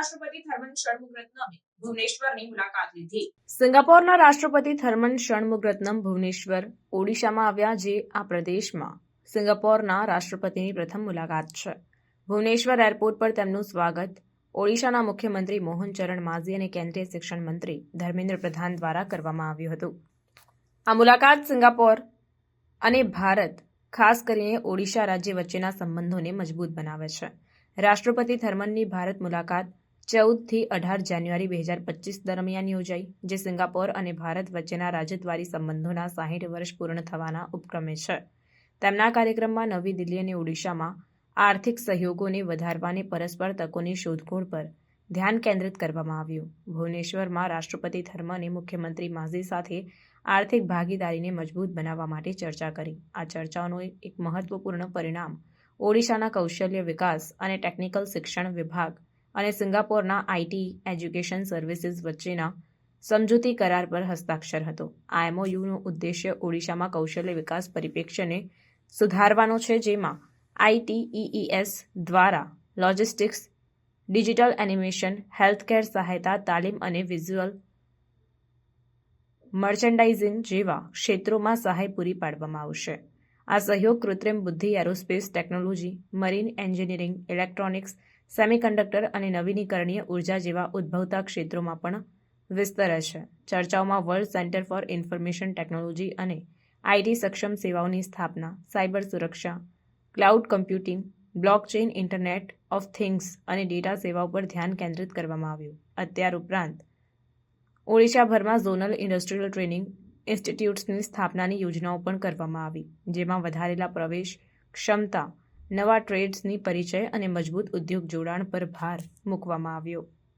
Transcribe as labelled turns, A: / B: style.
A: રાષ્ટ્રપતિ થર્મન ષણમુગરત્નમે ભુવનેશ્વરની મુલાકાત લીધી.
B: સિંગાપોરના રાષ્ટ્રપતિ થર્મન ષણમુગરત્નમ ભુવનેશ્વર, ઓડિશામાં આવ્યા જે આ પ્રદેશમાં સિંગાપોરના રાષ્ટ્રપતિની પ્રથમ મુલાકાત છે. ભુવનેશ્વર એરપોર્ટ પર તેમનું સ્વાગત ઓડિશાના મુખ્યમંત્રી મોહન ચરણ માઝી અને કેન્દ્રીય શિક્ષણ મંત્રી ધર્મેન્દ્ર પ્રધાન દ્વારા કરવામાં આવ્યું હતું. આ મુલાકાત સિંગાપોર અને ભારત, ખાસ કરીને ઓડિશા રાજ્ય વચ્ચેના સંબંધોને મજબૂત બનાવે છે. રાષ્ટ્રપતિ થર્મનની ભારત મુલાકાત ચૌદથી અઢાર જાન્યુઆરી બે હજાર પચીસ દરમિયાન યોજાઈ, જે સિંગાપોર અને ભારત વચ્ચેના રાજદ્વારી સંબંધોના સાહીઠ વર્ષ પૂર્ણ થવાના ઉપક્રમે છે. તેમના કાર્યક્રમમાં નવી દિલ્હી અને ઓડિશામાં આર્થિક સહયોગોને વધારવાની પરસ્પર તકોની શોધખોળ પર ધ્યાન કેન્દ્રિત કરવામાં આવ્યું. ભુવનેશ્વરમાં રાષ્ટ્રપતિ થર્મને મુખ્યમંત્રી માઝી સાથે આર્થિક ભાગીદારીને મજબૂત બનાવવા માટે ચર્ચા કરી. આ ચર્ચાઓનું એક મહત્વપૂર્ણ પરિણામ ઓડિશાના કૌશલ્ય વિકાસ અને ટેકનિકલ શિક્ષણ વિભાગ અને સિંગાપોરના આઈટી એજ્યુકેશન સર્વિસીસ વચ્ચેના સમજૂતી કરાર પર હસ્તાક્ષર હતો. આ એમઓયુનો ઉદ્દેશ્ય ઓડિશામાં કૌશલ્ય વિકાસ પરિપ્રેક્ષ્યને સુધારવાનો છે, જેમાં આઈટીઈએસ દ્વારા લોજિસ્ટિક્સ, ડિજિટલ એનિમેશન, હેલ્થકેર સહાયતા, તાલીમ અને વિઝ્યુઅલ મર્ચેન્ડાઇઝિંગ જેવા ક્ષેત્રોમાં સહાય પૂરી પાડવામાં આવશે. આ સહયોગ કૃત્રિમ બુદ્ધિ, aerospace technology, marine engineering, electronics semiconductor અને નવીનીકરણીય ઊર્જા જેવા ઉદ્ભવતા ક્ષેત્રોમાં પણ વિસ્તરે છે. ચર્ચાઓમાં world centre for information technology અને આઈટી સક્ષમ સેવાઓની સ્થાપના, સાયબર સુરક્ષા, cloud computing, blockchain internet of things અને ડેટા સેવાઓ પર ધ્યાન કેન્દ્રિત કરવામાં આવ્યું. અત્યાર ઉપરાંત, ઓડિશાભરમાં ઝોનલ ઇન્ડસ્ટ્રીયલ ટ્રેનિંગ ઇન્સ્ટિટ્યૂટ્સની સ્થાપનાની યોજનાઓ પણ કરવામાં આવી, જેમાં વધારેલા પ્રવેશ ક્ષમતા નવા ટ્રેડ્સની પરિચય અને મજબૂત ઉદ્યોગ જોડાણ પર ભાર મૂકવામાં આવ્યો.